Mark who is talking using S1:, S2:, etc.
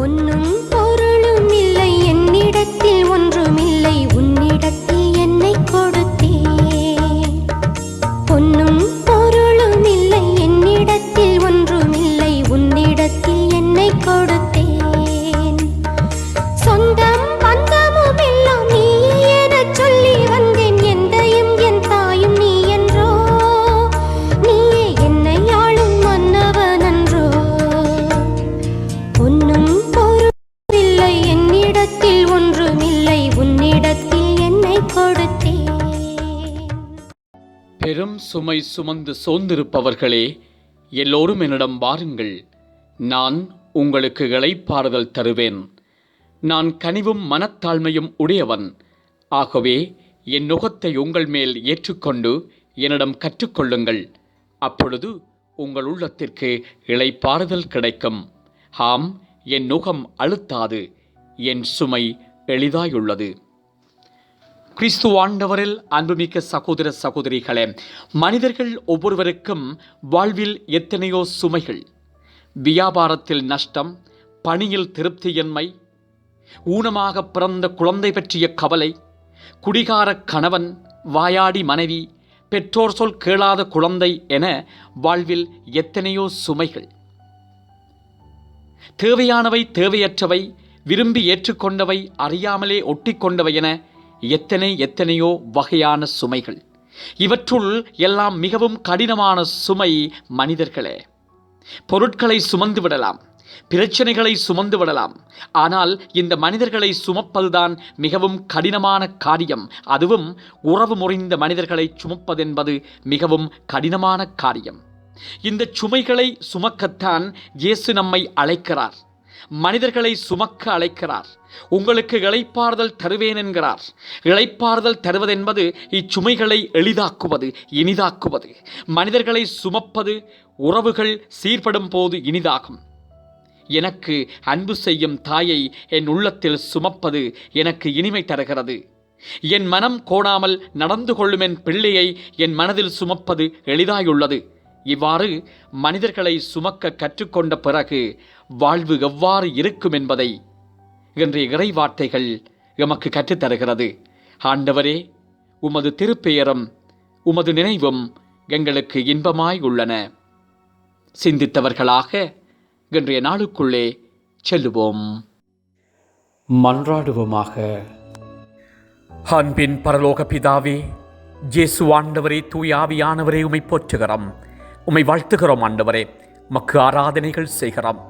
S1: பொன்னும் பொருளும் இல்லை என்னிடத்தில் ஒன்றுமில்லை உன்னிடத்தில் என்னை கொடுத்தே பொன்னும் பொருளும் இல்லை என்னிடத்தில் ஒன்றுமில்லை உன்னிடத்தில் என்னை கொடுத்தேன் சொந்தம்
S2: பெரும் சுமை சுமந்து சோர்ந்திருப்பவர்களே எல்லோரும் என்னிடம் வாருங்கள். நான் உங்களுக்கு இளைப்பாறுதல் தருவேன். நான் கனிவும் மனத்தாழ்மையும் உடையவன். ஆகவே என் நுகத்தை உங்கள் மேல் ஏற்றுக்கொண்டு என்னிடம் கற்றுக்கொள்ளுங்கள். அப்பொழுது உங்கள் உள்ளத்திற்கு இளைப்பாறுதல் கிடைக்கும். ஆம் என் நுகம் அழுத்தாது என் சுமை எளிதாயுள்ளது. கிறிஸ்து ஆண்டவரில் அன்புமிக்க சகோதர சகோதரிகளே மனிதர்கள் ஒவ்வொருவருக்கும் வாழ்வில் எத்தனையோ சுமைகள். வியாபாரத்தில் நஷ்டம் பணியில் திருப்தியின்மை ஊனமாக பிறந்த குழந்தை பற்றிய கவலை குடிகார கணவன் வாயாடி மனைவி பெற்றோர் சொல் கேளாத குழந்தை என வாழ்வில் எத்தனையோ சுமைகள். தேவையானவை தேவையற்றவை விரும்பி ஏற்றுக்கொண்டவை அறியாமலே ஒட்டிக்கொண்டவை என எத்தனை எத்தனையோ வகையான சுமைகள். இவற்றுள் எல்லாம் மிகவும் கடினமான சுமை மனிதர்களே. பொருட்களை சுமந்து விடலாம் பிரச்சனைகளை சுமந்து விடலாம். ஆனால் இந்த மனிதர்களை சுமப்பதுதான் மிகவும் கடினமான காரியம். அதுவும் உறவு முறிந்த மனிதர்களை சுமப்பதென்பது மிகவும் கடினமான காரியம். இந்த சுமைகளை சுமக்கத்தான் இயேசு நம்மை அழைக்கிறார். மனிதர்களை சுமக்க அழைக்கிறார். உங்களுக்கு இழைப்பாறுதல் தருவேன் என்கிறார். இழைப்பாறுதல் தருவதென்பது இச்சுமைகளை எளிதாக்குவது இனிதாக்குவது. மனிதர்களை சுமப்பது உறவுகள் சீர்படும் போது இனிதாகும். எனக்கு அன்பு செய்யும் தாயை என் உள்ளத்தில் சுமப்பது எனக்கு இனிமை தருகிறது. என் மனம் கோணாமல் நடந்து கொள்ளும் என் பிள்ளையை என் மனதில் சுமப்பது எளிதாயுள்ளது. இவ்வாறு மனிதர்களை சுமக்க கற்றுக்கொண்ட பிறகு வாழ்வு எவ்வாறு இருக்கும் என்பதை இன்றைய இறைவார்த்தைகள் எமக்கு கற்றுத்தருகிறது. ஆண்டவரே உமது திருப்பெயரும் உமது நினைவும் எங்களுக்கு இன்பமாய் உள்ளன. சிந்தித்தவர்களாக இன்றைய நாளுக்குள்ளே செல்லுவோம். மன்றாடுவோமாக. அன்பின் பரலோக பிதாவே ஜேசு ஆண்டவரே தூய ஆவியானவரே உமை போற்றுகிறோம். உம்மை வாழ்த்துகிறோம் ஆண்டவரே. மக்கு ஆராதனைகள் செய்கிறோம்.